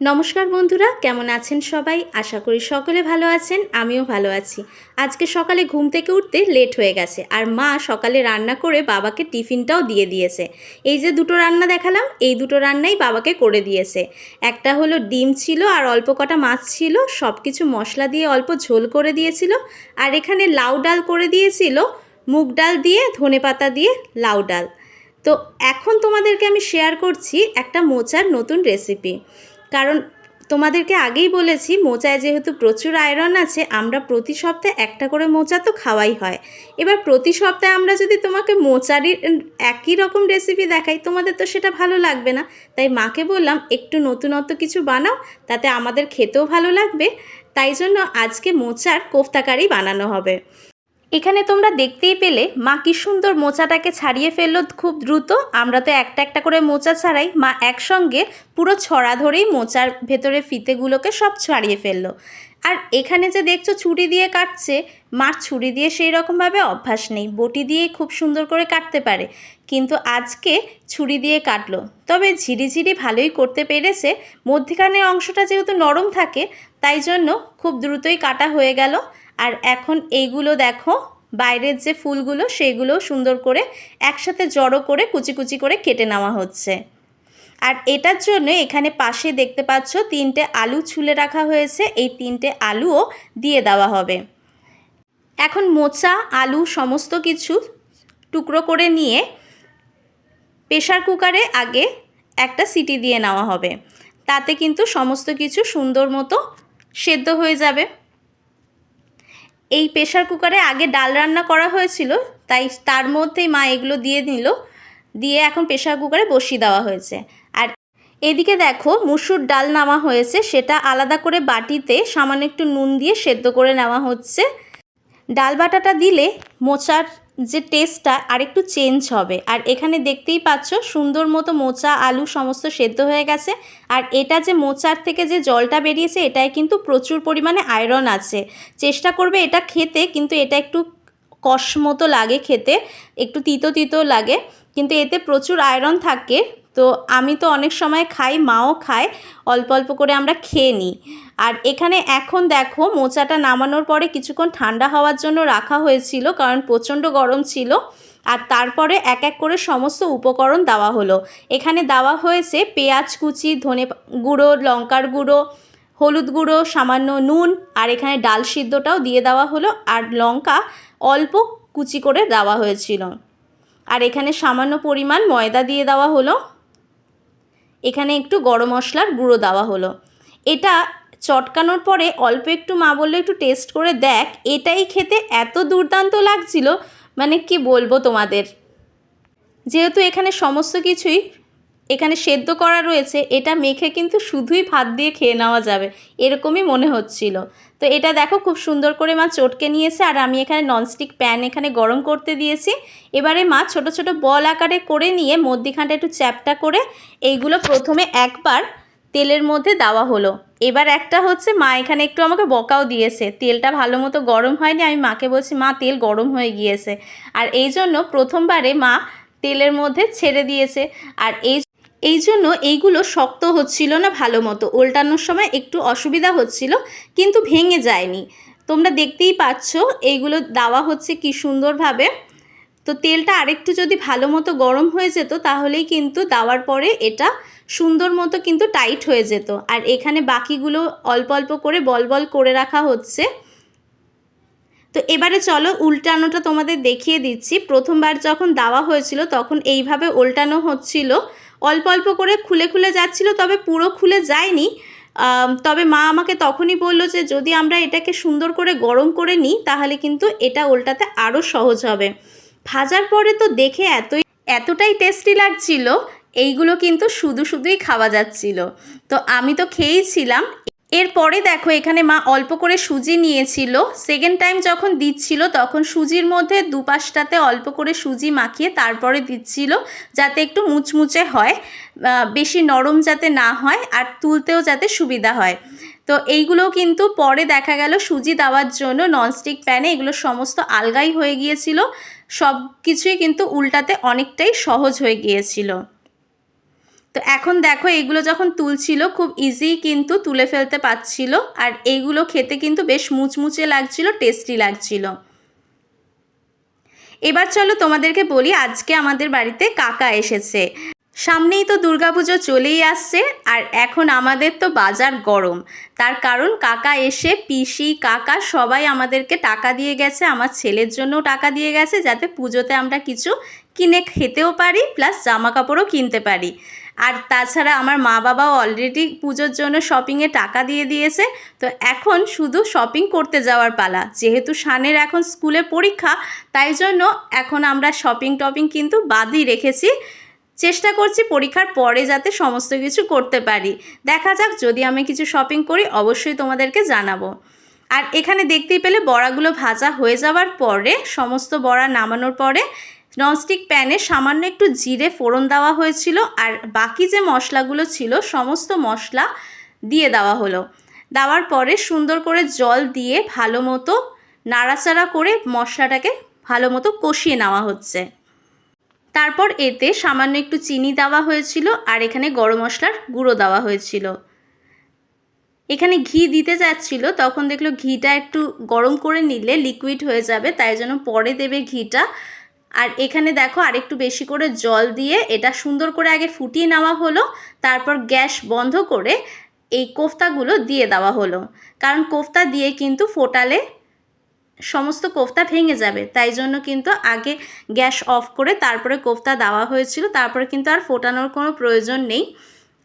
নমস্কার বন্ধুরা, কেমন আছেন সবাই? আশা করি সকলে ভালো আছেন, আমিও ভালো আছি। আজকে সকালে ঘুম থেকে উঠতে লেট হয়ে গেছে, আর মা সকালে রান্না করে বাবাকে টিফিনটাও দিয়ে দিয়েছে। এই যে দুটো রান্না দেখালাম, এই দুটো রান্নাই বাবাকে করে দিয়েছে। একটা হলো ডিম ছিল, আর অল্প কটা মাছ ছিল সব কিছু মশলা দিয়ে অল্প ঝোল করে দিয়েছিল, আর এখানে লাউ ডাল করে দিয়েছিল, মুগ ডাল দিয়ে, ধনে পাতা দিয়ে লাউ ডাল। তো এখন তোমাদেরকে আমি শেয়ার করছি একটা মোচার নতুন রেসিপি কারণ তোমাদেরকে আগেই বলেছি, মোচায় যেহেতু প্রচুর আয়রন আছে, আমরা প্রতি সপ্তাহে একটা করে মোচা তো খাওয়াই হয়। এবার প্রতি সপ্তাহে আমরা যদি তোমাকে মোচারই একই রকম রেসিপি দেখাই, তোমাদের তো সেটা ভালো লাগবে না। তাই মাকে বললাম, একটু নতুনত্ব কিছু বানাও, তাতে আমাদের খেতেও ভালো লাগবে। তাই জন্য আজকে মোচার কোফতাকারি বানানো হবে। এখানে তোমরা দেখতেই পেলে মা কি সুন্দর মোচাটাকে ছাড়িয়ে ফেলল খুব দ্রুত। আমরা তো একটা একটা করে মোচা ছাড়াই মা একসঙ্গে পুরো ছড়া ধরেই মোচার ভেতরে ফিতেগুলোকে সব ছাড়িয়ে ফেলল। আর এখানে যে দেখছ ছুরি দিয়ে কাটছে, মার ছুরি দিয়ে সেই রকমভাবে অভ্যাস নেই। বটি দিয়ে খুব সুন্দর করে কাটতে পারে। কিন্তু আজকে ছুরি দিয়ে কাটলো। তবে ঝিরিঝিরি ভালোই করতে পেরেছে। মধ্যিখানের অংশটা যেহেতু নরম থাকে, তাই জন্য খুব দ্রুতই কাটা হয়ে গেল। আর এখন এইগুলো দেখো, বাইরের যে ফুলগুলো সেগুলো সুন্দর করে একসাথে জড়ো করে কুচি কুচি করে কেটে নেওয়া হচ্ছে। আর এটার জন্য এখানে পাশে দেখতে পাচ্ছ তিনটে আলু ছুলে রাখা হয়েছে, এই তিনটে আলুও দিয়ে দেওয়া হবে। এখন মোচা, আলু সমস্ত কিছু টুকরো করে নিয়ে প্রেশার কুকারে আগে একটা সিটি দিয়ে নেওয়া হবে। তাতে কিন্তু সমস্ত কিছু সুন্দর মতো সেদ্ধ হয়ে যাবে। এই প্রেশার কুকারে আগে ডাল রান্না করা হয়েছিল, তাই তার মধ্যেই মা এগুলো দিয়ে নিল, দিয়ে এখন প্রেশার কুকারে বসিয়ে দেওয়া হয়েছে। আর এদিকে দেখো, মুসুর ডাল নামা হয়েছে, সেটা আলাদা করে বাটিতে সামান্য একটু নুন দিয়ে সেদ্ধ করে নেওয়া হচ্ছে। ডাল বাটাটা দিলে মোচার যে টেস্টটা আরেকটু চেঞ্জ হবে। আর এখানে দেখতেই পাচ্ছ, সুন্দর মতো মোচা, আলু সমস্ত সেদ্ধ হয়ে গেছে। আর এটা যে মোচার থেকে যে জলটা বেরিয়েছে, এটায় কিন্তু প্রচুর পরিমাণে আয়রন আছে। চেষ্টা করবে এটা খেতে, কিন্তু এটা একটু কষ মতো লাগে খেতে, একটু তিতো তিতো লাগে। কিন্তু এতে প্রচুর আয়রন থাকে। তো আমি তো অনেক সময় খাই, মাও খায়, অল্প অল্প করে আমরা খেয়ে নিই। আর এখানে এখন দেখো মোচাটা নামানোর পরে কিছুক্ষণ ঠান্ডা হওয়ার জন্য রাখা হয়েছিল কারণ প্রচণ্ড গরম ছিল। আর তারপরে এক এক করে সমস্ত উপকরণ দেওয়া হলো। এখানে দেওয়া হয়েছে পেঁয়াজ কুচি, ধনে গুঁড়ো, লঙ্কার গুঁড়ো, হলুদ গুঁড়ো, সামান্য নুন আর এখানে ডাল সিদ্ধটাও দিয়ে দেওয়া হলো আর লঙ্কা অল্প কুচি করে দেওয়া হয়েছিল। আর এখানে সামান্য পরিমাণ ময়দা দিয়ে দেওয়া হলো। এখানে একটু গরম মশলার গুঁড়ো দেওয়া হলো। এটা চটকানোর পরে অল্প একটু মা বলল, একটু টেস্ট করে দেখ, এটাই খেতে এত দুর্দান্ত লাগছিল মানে কি বলব তোমাদের? যেহেতু এখানে সমস্ত কিছুই এখানে সেদ্ধ করা রয়েছে, এটা মেখে কিন্তু শুধুই ভাত দিয়ে খেয়ে নেওয়া যাবে, এরকমই মনে হচ্ছিল। তো এটা দেখো খুব সুন্দর করে মা চটকে নিয়েছে, আর আমি এখানে ননস্টিক প্যান এখানে গরম করতে দিয়েছি। এবারে মা ছোট ছোট বল আকারে করে নিয়ে মধ্যিখানটা একটু চ্যাপটা করে এইগুলো প্রথমে একবার তেলের মধ্যে দেওয়া হলো। এবার একটা হচ্ছে মা এখানে একটু আমাকে বকাও দিয়েছে, তেলটা ভালো মতো গরম হয়নি, আমি মাকে বলছি, মা, তেল গরম হয়ে গিয়েছে। আর এই জন্য প্রথমবারে মা তেলের মধ্যে ছেড়ে দিয়েছে। আর এই এই জন্য এইগুলো শক্ত হচ্ছিল না ভালো মতো। উল্টানোর সময় একটু অসুবিধা হচ্ছিল, কিন্তু ভেঙে যায়নি। তোমরা দেখতেই পাচ্ছ, এইগুলো দেওয়া হচ্ছে কি সুন্দরভাবে। তো তেলটা আরেকটু যদি ভালো মতো গরম হয়ে যেত, তাহলেই কিন্তু দেওয়ার পরে এটা সুন্দর মতো কিন্তু টাইট হয়ে যেত। আর এখানে বাকিগুলো অল্প অল্প করে বল বল করে রাখা হচ্ছে। তো এবারে চলো উল্টানোটা তোমাদের দেখিয়ে দিচ্ছি। প্রথমবার যখন দেওয়া হয়েছিল, তখন এইভাবে উল্টানো হচ্ছিল। অল্প অল্প করে খুলে খুলে যাচ্ছিল, তবে পুরো খুলে যায়নি। তবে মা আমাকে তখনই বলল যে, যদি আমরা এটাকে সুন্দর করে গরম করে নিই, তাহলে কিন্তু এটা উল্টাতে আরও সহজ হবে। ভাজার পরে তো দেখে এতই এতটাই টেস্টি লাগছিল, এইগুলো কিন্তু শুধু শুধুই খাওয়া যাচ্ছিল। তো আমি তো খেয়েইছিলাম এরপরে দেখো, এখানে মা অল্প করে সুজি নিয়েছিল। সেকেন্ড টাইম যখন দিচ্ছিল, তখন সুজির মধ্যে দুপাশটাতে অল্প করে সুজি মাখিয়ে তারপরে দিচ্ছিল, যাতে একটু মুচমুচে হয় বেশি নরম যাতে না হয় আর তুলতেও যাতে সুবিধা হয়। তো এইগুলো কিন্তু পরে দেখা গেল সুজি দেওয়ার জন্য ননস্টিক প্যানে এগুলো সমস্ত আলগাই হয়ে গিয়েছিল। সব কিছুই কিন্তু উল্টাতে অনেকটাই সহজ হয়ে গিয়েছিল। তো এখন দেখো এইগুলো যখন তুলছিল, খুব ইজি কিন্তু তুলে ফেলতে পারছিল। আর এইগুলো খেতে কিন্তু বেশ মুচমুচে লাগছিল টেস্টি লাগছিল। এবার চলো তোমাদেরকে বলি, আজকে আমাদের বাড়িতে কাকা এসেছে। সামনেই তো দুর্গাপুজো চলেই আসছে, আর এখন আমাদের তো বাজার গরম। তার কারণ কাকা এসে, পিসি, কাকা সবাই আমাদেরকে টাকা দিয়ে গেছে, আমার ছেলের জন্যও টাকা দিয়ে গেছে, যাতে পুজোতে আমরা কিছু কিনে খেতেও পারি প্লাস জামা কাপড়ও কিনতে পারি। আর তাছাড়া আমার মা বাবাও অলরেডি পুজোর জন্য শপিংয়ে টাকা দিয়ে দিয়েছে, তো এখন শুধু শপিং করতে যাওয়ার পালা। যেহেতু শানের এখন স্কুলে পরীক্ষা, তাই জন্য এখন আমরা শপিং টপিং কিন্তু বাদই রেখেছি। চেষ্টা করছি পরীক্ষার পরে যাতে সমস্ত কিছু করতে পারি। দেখা যাক যদি আমি কিছু শপিং করি, অবশ্যই তোমাদেরকে জানাব। আর এখানে দেখতেই পেলে বড়াগুলো ভাজা হয়ে যাওয়ার পরে, সমস্ত বড়া নামানোর পরে ননস্টিক প্যানে সামান্য একটু জিরে ফোড়ন দেওয়া হয়েছিল আর বাকি যে মশলাগুলো ছিল, সমস্ত মশলা দিয়ে দেওয়া হলো। দেওয়ার পরে সুন্দর করে জল দিয়ে ভালো মতো নাড়াচাড়া করে মশলাটাকে ভালো মতো কষিয়ে নেওয়া হচ্ছে। তারপর এতে সামান্য একটু চিনি দেওয়া হয়েছিল আর এখানে গরম মশলার গুঁড়ো দেওয়া হয়েছিল। এখানে ঘি দিতে যাচ্ছিল, তখন দেখল ঘিটা একটু গরম করে নিলে লিকুইড হয়ে যাবে, তাই জন্য পরে দেবে ঘিটা। আর এখানে দেখো আরেকটু বেশি করে জল দিয়ে এটা সুন্দর করে আগে ফুটিয়ে নেওয়া হলো, তারপর গ্যাস বন্ধ করে এই কোফতাগুলো দিয়ে দেওয়া হলো। কারণ কোফতা দিয়ে কিন্তু ফোটালে সমস্ত কোফতা ভেঙে যাবে, তাই জন্য কিন্তু আগে গ্যাস অফ করে তারপরে কোফতা দেওয়া হয়েছিল, তারপরে কিন্তু আর ফোটানোর কোনো প্রয়োজন নেই।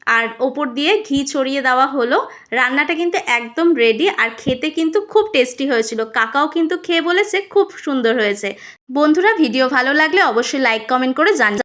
আর ওপর দিয়ে ঘি ছড়িয়ে দেওয়া হলো। রান্নাটা কিন্তু একদম রেডি আর খেতে কিন্তু খুব টেস্টি হয়েছিল। কাকাও কিন্তু খেয়ে বলেছে, খুব সুন্দর হয়েছে। বন্ধুরা ভিডিও ভালো লাগলে অবশ্যই লাইক কমেন্ট করে জান